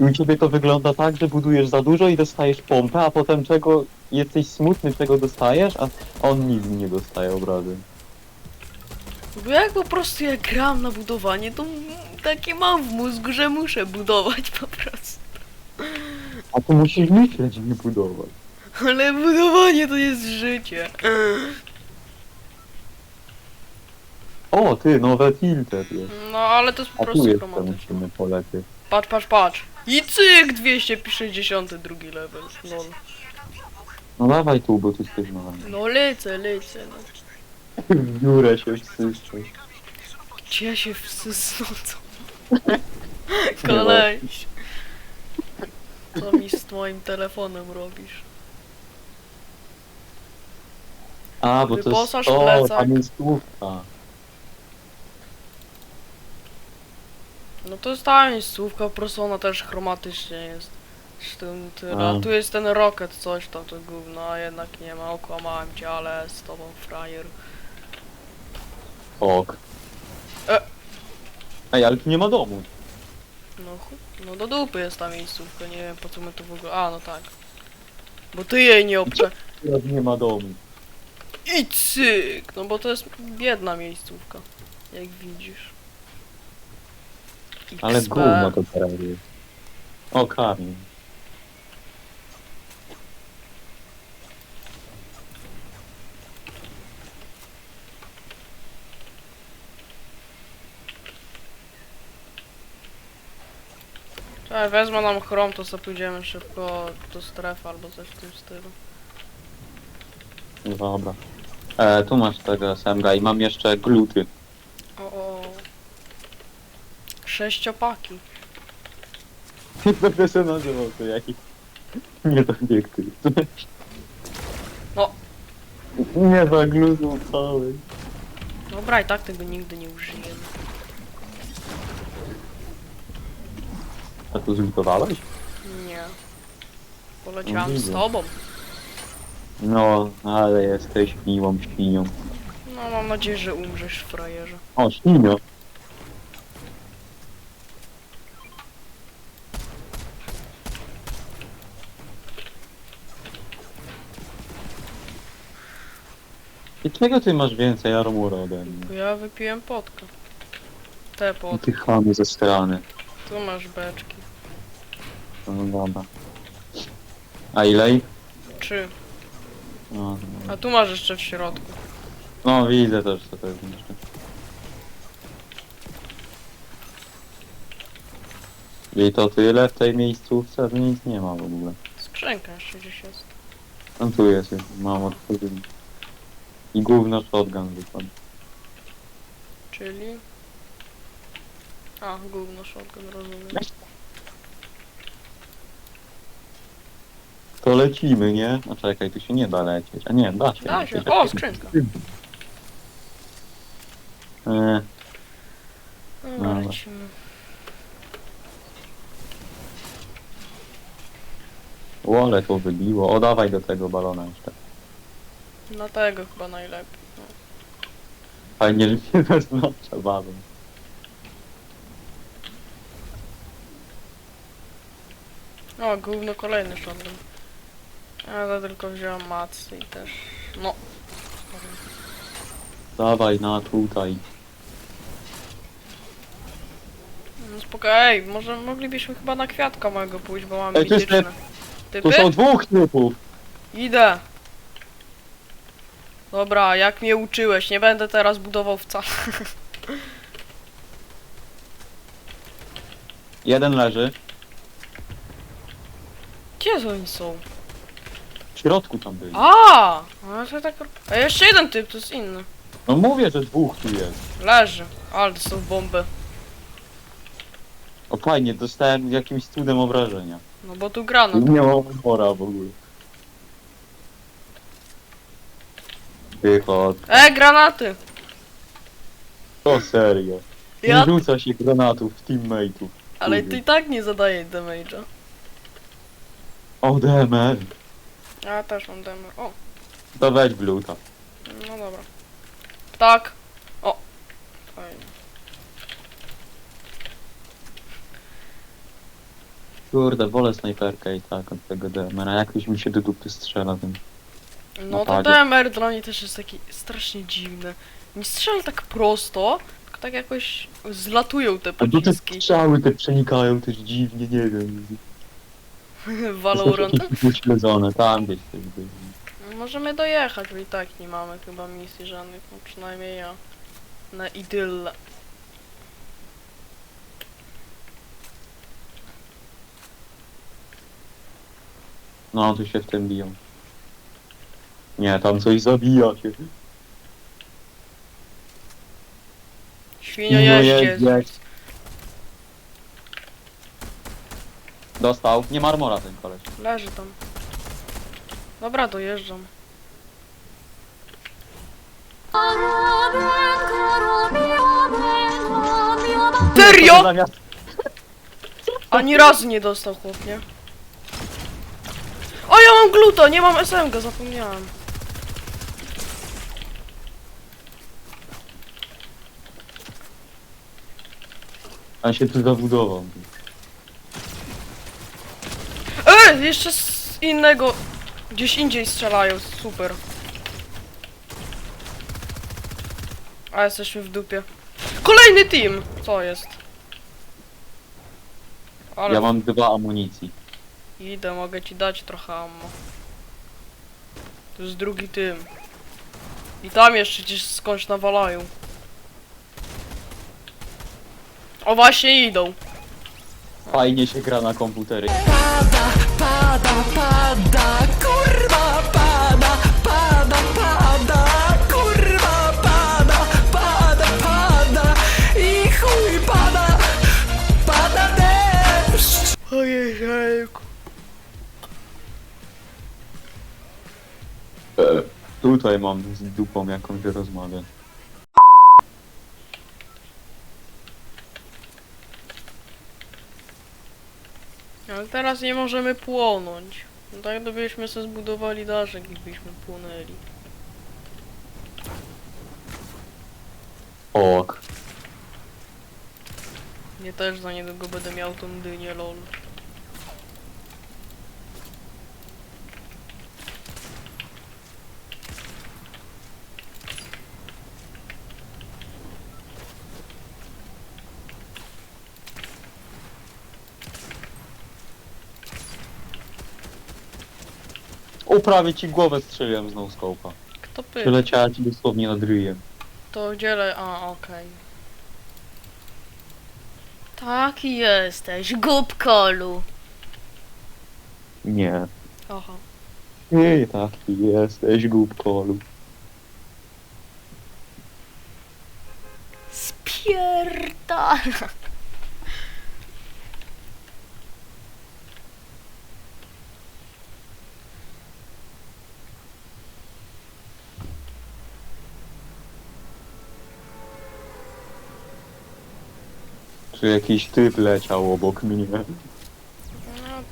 I u ciebie to wygląda tak, że budujesz za dużo i dostajesz pompę, a potem czego jesteś smutny, czego dostajesz, a on nic nie dostaje obrazy. Bo jak po prostu jak gram na budowanie, to takie mam w mózgu, że muszę budować po prostu. A ty musisz myśleć, nie budować. Ale budowanie to jest życie. O, ty, nowe tilted jest. No ale to jest po A tu prostu jeszcze musimy polecieć. Patrz, patrz, patrz. I cyk 262 level. Lol. No dawaj tu, bo tu jesteś nowy. No lecę, lecę. No. W biurę się wsyszczesz. Gdzie ja się wsysnął? Koleś. Co mi z twoim telefonem robisz? A, bo to jest... Wyposaż O, plecak. tam jest główka. No to jest ta miejscówka, po prostu ona też chromatycznie jest. Z tym tyle. A. A tu jest ten rocket, coś tam, to gówno, a jednak nie ma, okłamałem cię, ale z tobą frajer. Ok. E. Ej, ale tu nie ma domu. No, chu- no do dupy jest ta miejscówka, nie wiem po co my tu w ogóle... A, no tak. Bo ty jej nie obcze... Teraz nie ma domu. I cyk! No bo to jest biedna miejscówka, jak widzisz. Ale XP. gówno to teraz jest. O. Czekaj, wezmę nam chrom, to sobie pójdziemy szybko do strefy albo coś w tym stylu. Dobra. E, tu masz tego SMG i mam jeszcze gluty. Sześciopaki. To się nazywał, to jaki? Nie to nie ty. No. Nie za glutą cały. Dobra, i tak tego nigdy nie użyjemy. A tu zlutowałeś? Nie. Poleciałam z widzę. tobą. No, ale jesteś miłą świnią. No, mam nadzieję, że umrzesz, frajerze. O, świnio. I czego ty masz więcej armura ode mnie? Bo ja wypiłem potkę. Te I pot. ty chamy ze strony. Tu masz beczki. No dobra. A ile ich? Trzy. No, A tu masz jeszcze w środku. no widzę też co to jest jeszcze. I to tyle w tej miejscówce, że nic nie ma w ogóle. Skrzynka jeszcze gdzieś jest. Tam tu jest, mam otworzył. I gówno shotgun wypadł. Czyli... A, gówno shotgun, rozumiem. To lecimy, nie? A czekaj, tu się nie da lecieć. A nie, da się. Da się. O, skrzynka. E, Dobra, Dobra. lecimy. Łole to wybiło. O, dawaj do tego balona jeszcze. Na tego chyba najlepiej. No. Fajnie, że się zaznacza balon. O, gówno kolejny. Ja to tylko wziąłem macy i też... No. Dawaj na tutaj. No spokojnie, może moglibyśmy chyba na kwiatka mojego pójść, bo mamy Ej, jest. Tu Typy? są dwóch typów. Idę. Dobra, jak mnie uczyłeś, nie będę teraz budował wcale. Jeden leży. Gdzie oni są? W środku tam byli. A, no to tak... A jeszcze jeden typ, to jest inny. No mówię, że dwóch tu jest. Leży, ale to są bomby. O fajnie, dostałem jakimś cudem obrażenia. No bo tu grano. Nie mam pora w ogóle. Tycho, E, granaty! to serio. Nie Ja... rzuca się granatów w teammateów. Ale ty i tak nie zadaje damage'a. O, DMR. Ja też mam damage. O, To weź gluta. no dobra. Tak. O. Fajnie. Kurde, wolę snajperkę i tak od tego DMR-a. Jakoś mi się do dupy strzela tym. No to Napadzie. DMR dla mnie też jest taki strasznie dziwny. Nie strzela tak prosto, tylko tak jakoś zlatują te A tu te pociski. strzały te przenikają też dziwnie, nie wiem. Jakieś uśledzone, tam gdzieś coś było. Możemy dojechać, bo i tak nie mamy chyba misji żadnych, no przynajmniej ja. Na idylle. No, tu się w tym biją. Nie, tam coś zabija się. Świnia No jeździe. jeźdź. Dostał. Nie ma armora ten koleś. Leży tam. Dobra, dojeżdżam. Serio? Zamiast... Ani razu nie dostał chłop, nie? O, ja mam gluto, nie mam SMG, zapomniałem. On się tu zabudował. E, jeszcze z innego. Gdzieś indziej strzelają, super. A jesteśmy w dupie. Kolejny team! Co jest? Ale Ja mam dwa amunicji. idę, mogę ci dać trochę ammo. To jest drugi team. I tam jeszcze gdzieś skądś nawalają. O właśnie idą. Fajnie się gra na komputery. Pada, pada, kurwa pada, pada, pada, kurwa pada, pada, pada i chuj pada, pada deszcz. Ojejku. E, Tutaj mam z dupą jakąś rozmowę. Ale teraz nie możemy płonąć. No tak gdybyśmy sobie zbudowali daszek i byśmy płonęli. Ok. Nie też za niedługo będę miał tą dynię lol. O, prawie ci głowę strzeliłem z no-scope'a. Kto pyta? Przyleciała ci dosłownie nad ryjem. To gdzie le... A, okej. Taki jesteś, głupkolu. Nie. Aha. Ty taki jesteś, głupkolu. Spierda. Czy jakiś typ leciał obok mnie? No,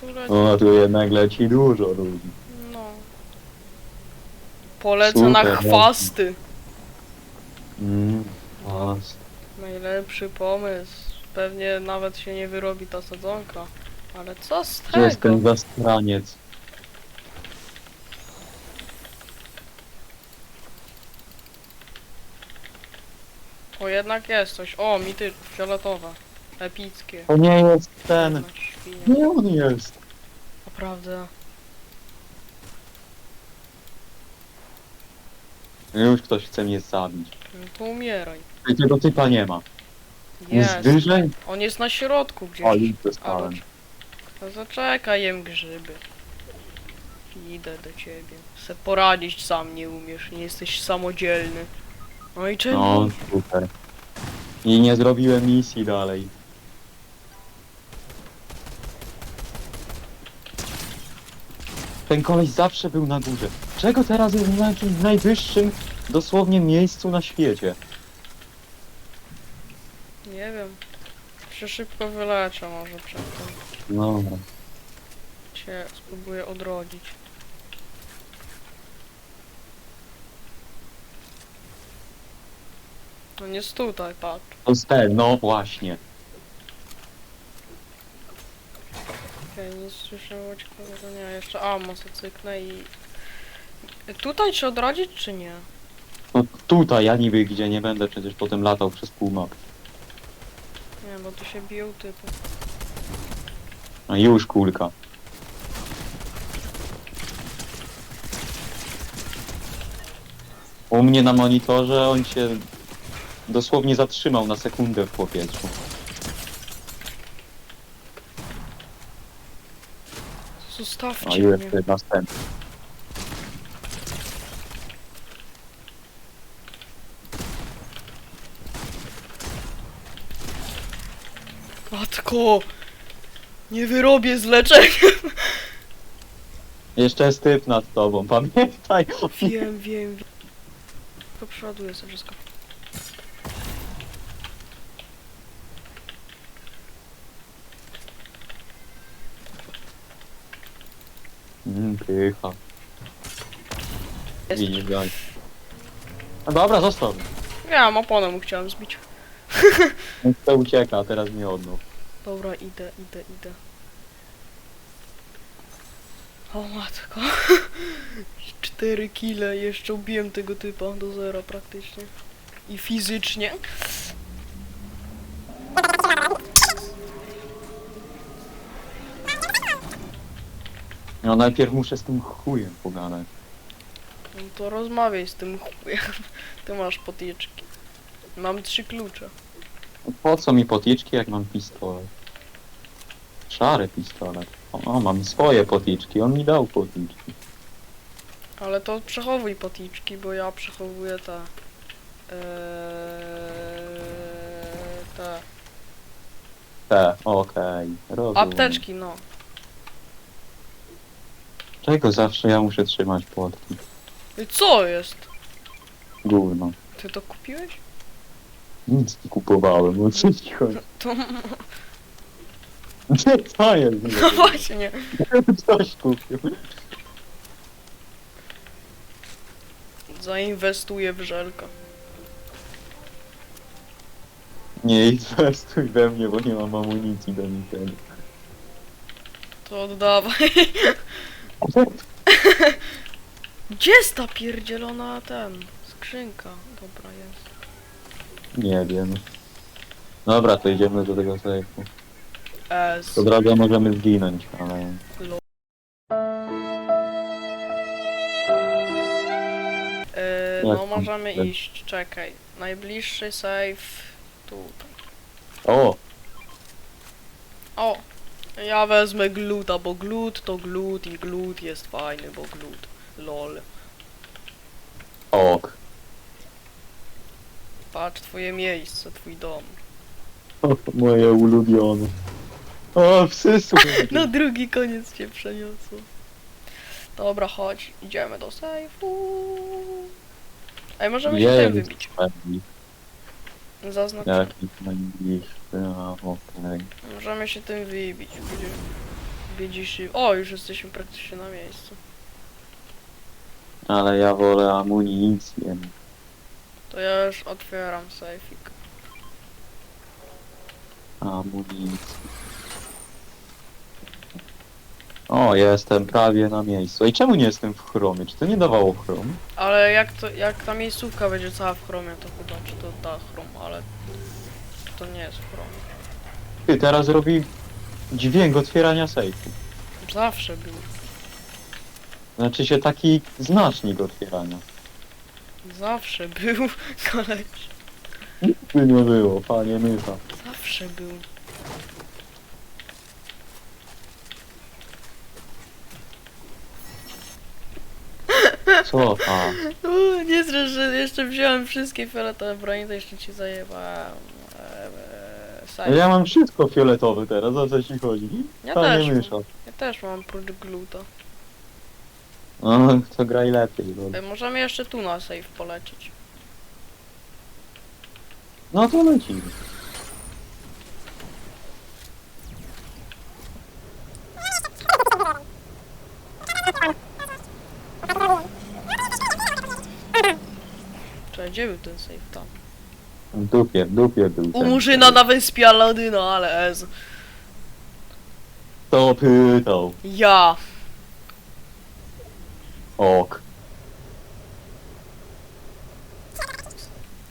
tu leci. No, tu jednak leci dużo ludzi. No. Polecę na Super, chwasty. Mm, was. Najlepszy pomysł. Pewnie nawet się nie wyrobi ta sadzonka. Ale co z Gdzie jest tego? ten zastraniec? O, jednak jest coś. O, mity fioletowe. Epickie. To nie jest ten. Jedna świnia. Nie on jest. Naprawdę. Już ktoś chce mnie zabić. No to umieraj. Tego typa nie ma. Jest Jest. wyżej? On jest na środku gdzieś. O, już dostałem. No zaczekaj, jem grzyby. Idę do ciebie. Se poradzić sam nie umiesz, nie jesteś samodzielny. No i czemu? No, super. I nie zrobiłem misji dalej. Ten koleś zawsze był na górze. Czego teraz jest na jakimś najwyższym dosłownie miejscu na świecie? Nie wiem. Się szybko wyleczę może przedtem. Dobra. Cię spróbuję odrodzić. No nie tutaj, patrz. To jest ten, no właśnie. Okej, nie słyszę ciekawego, nie, jeszcze, a, motocykle i... Tutaj czy odrodzić, czy nie? No tutaj, ja niby gdzie nie będę przecież potem latał przez pół mapy. Nie, bo tu się biją typy. No już kulka. U mnie na monitorze on się dosłownie zatrzymał na sekundę w powietrzu. Zostawcie A mnie. jest następny. Matko! Nie wyrobię z leczeniem! Jeszcze jest typ nad tobą, pamiętaj. Wiem, wiem, wiem. Tylko przeładuję sobie wszystko. Mm, pycha. Jest. Widzisz. No dobra, zostaw. Ja oponę mu chciałem zbić. On to ucieka, a teraz mnie odnów. Dobra, idę, idę, idę. O matko. Cztery kile, jeszcze ubiłem tego typa do zera praktycznie. I fizycznie. No najpierw muszę z tym chujem pogadać. No to rozmawiaj z tym chujem. Ty masz potyczki. Mam trzy klucze. Po co mi potyczki, jak mam pistolet? Szary pistolet. O, mam swoje potyczki, on mi dał potyczki. Ale to przechowuj potyczki, bo ja przechowuję te... Eee, te... Te, okej, rozumiem. Apteczki, no. Czego zawsze ja muszę trzymać płotki? I co jest? Gówno. Ty to kupiłeś? Nic nie kupowałem, o co ci chodzi? To... Co jest? No właśnie. Coś kupił. Zainwestuję w żelka. Nie inwestuj we mnie, bo nie mam amunicji do niczego. To oddawaj. Gdzie jest ta pierdzielona ten? Skrzynka. Dobra, jest. Nie wiem. Dobra, to idziemy do tego sejfu. S. Po drodze możemy zginąć, ale... Yy, Jak no tam? możemy Jak? iść, czekaj. Najbliższy save tutaj. O! O! Ja wezmę gluta, bo glut to glut i glut jest fajny, bo glut. Lol. Ok. Patrz, twoje miejsce, twój dom. O, moje ulubione. O, przysły! Na drugi koniec cię przeniosło. Dobra, chodź, idziemy do sejfu. Ej, możemy się tym wybić. Zaznacz. Jaki najbliższy, a okej. Możemy się tym wybić. Widzisz? Widzisz? i- O, już jesteśmy praktycznie na miejscu. Ale ja wolę amunicję. To ja już otwieram sejfik. Amunicję. O, jestem prawie na miejscu. I czemu nie jestem w chromie? Czy to nie dawało chrom? Ale jak to, jak ta miejscówka będzie cała w chromie, to chyba, czy to da chrom, ale to nie jest chrom. Ty, teraz robi dźwięk otwierania sejfu. Zawsze był. Znaczy się taki znacznik otwierania. Zawsze był, koleś. By nie było, panie mycha. Zawsze był. Co tam? O, nie zresztą, że jeszcze wziąłem wszystkie fioletowe bronie, to jeszcze ci zajebałem. Eee. Ja mam wszystko fioletowe teraz, o co ci chodzi? Ja Panie też, mam. mysza. ja też mam prócz gluta. No, to graj lepiej. Bo... Ej, możemy jeszcze tu na save polecieć. No to lecimy. Gdzie był ten save tam? W dupie, w dupie był U ten. Murzyna na wyspie Aladyna, ale ez. Kto pytał? Ja. Ok.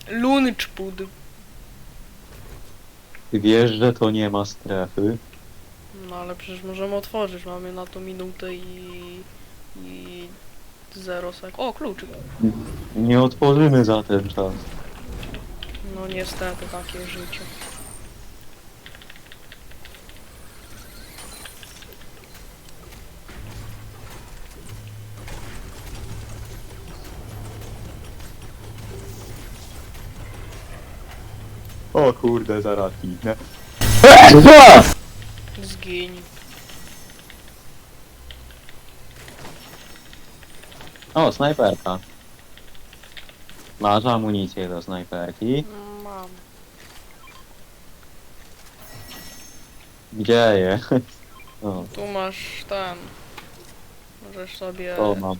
Lunchpud. Wiesz, że to nie ma strefy? No ale przecież możemy otworzyć. Mamy na to minutę i... i... Zero sek. O, kluczyk. Nie otworzymy za ten czas. No niestety, takie życie. O kurde, zaraz idę. Zgiń. O, snajperka. Masz amunicję do snajperki? Mam. Gdzie jest? O, Tu masz ten. Możesz sobie... to mam.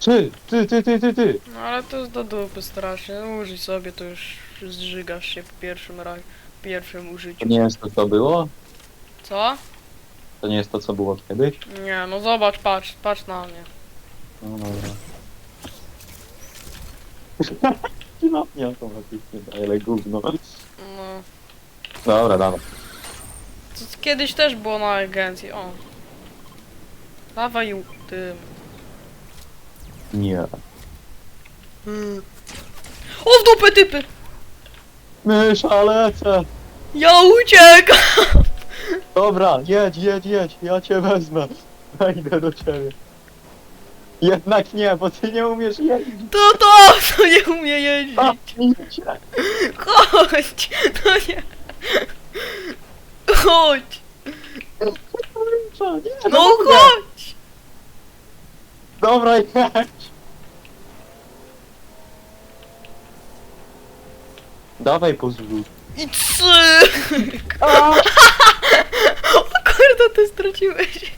Ty, ty, ty, ty, ty, ty! No ale to jest do dupy strasznie. Użyj sobie, to już zżygasz się w pierwszym ra... w pierwszym użyciu. To nie jest to, co było? Co? To nie jest to, co było kiedyś? Nie, no zobacz, patrz, patrz na mnie. No dobra. No, nie automatycznie daje, ale gówno. No. Dobra, dawaj. To kiedyś też było na agencji, o. Dawaj u- tym. Nie. O, w dupę typy! Mysza, lecę! Ja uciekam! Dobra, jedź, jedź, jedź, ja cię wezmę. Ja idę do ciebie. Jednak nie, bo ty nie umiesz jeździć. To to, to nie umie jeździć. Chodź! No nie. Chodź! Nie, No mogę. chodź! Dobra, jedź. Dawaj pozwól. I cyk! O kurde, ty straciłeś.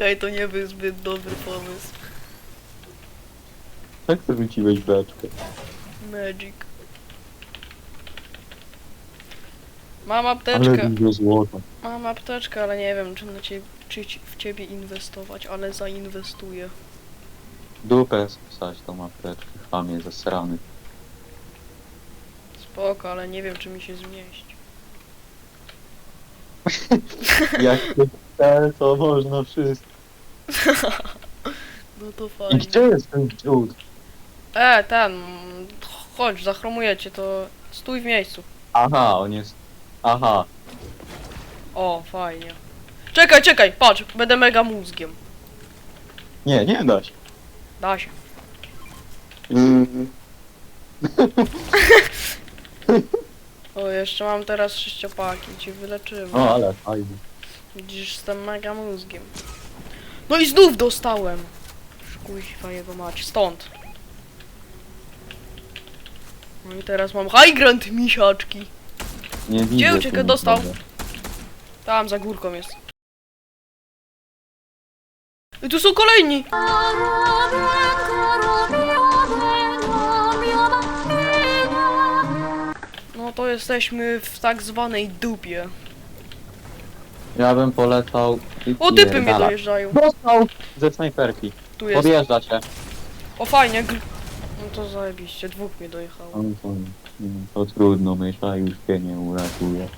Okej, to nie był zbyt dobry pomysł. Jak to rzuciłeś beczkę? Magic. Mam Ale apteczkę. dużo złota. Mam apteczkę, ale nie wiem, czy, na cie, czy ci- w ciebie inwestować, ale zainwestuję. Dupę wstać tą apteczkę, chamie zasrany. Spoko, ale nie wiem, czy mi się zmieści. Jak się chce, to można wszystko. No to I fajnie. gdzie jest ten dziód? E, ten. mm, Chodź, zachromujecie, to stój w miejscu. Aha, on jest... Aha. O, fajnie. Czekaj, czekaj, patrz, będę mega mózgiem. Nie, nie da się. Da się. Mm. O, jeszcze mam teraz sześciopaki, ci wyleczymy. O, ale fajnie. Widzisz, jestem mega mózgiem. No i znów dostałem. Szkuźwa jego mać, stąd. No i teraz mam high grant misiaczki. Nie widzę. ucieka? Dostał. Tam za górką jest. I tu są kolejni! No to jesteśmy w tak zwanej dupie. Ja bym polecał... O, typy mnie Pierdala. dojeżdżają. Dostał! Ze snajperki. Tu jest. Podjeżdża cię. O fajnie, gr... No to zajebiście, dwóch mnie dojechało. No to, to trudno, myślę, już się nie uratuje.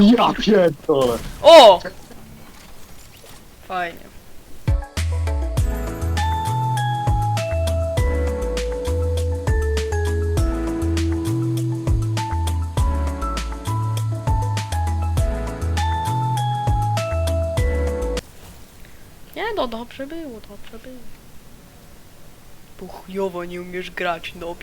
Ja pierdolę. O! Fajnie. Nie no, dobrze było, dobrze było. Bo chujowo nie umiesz grać, no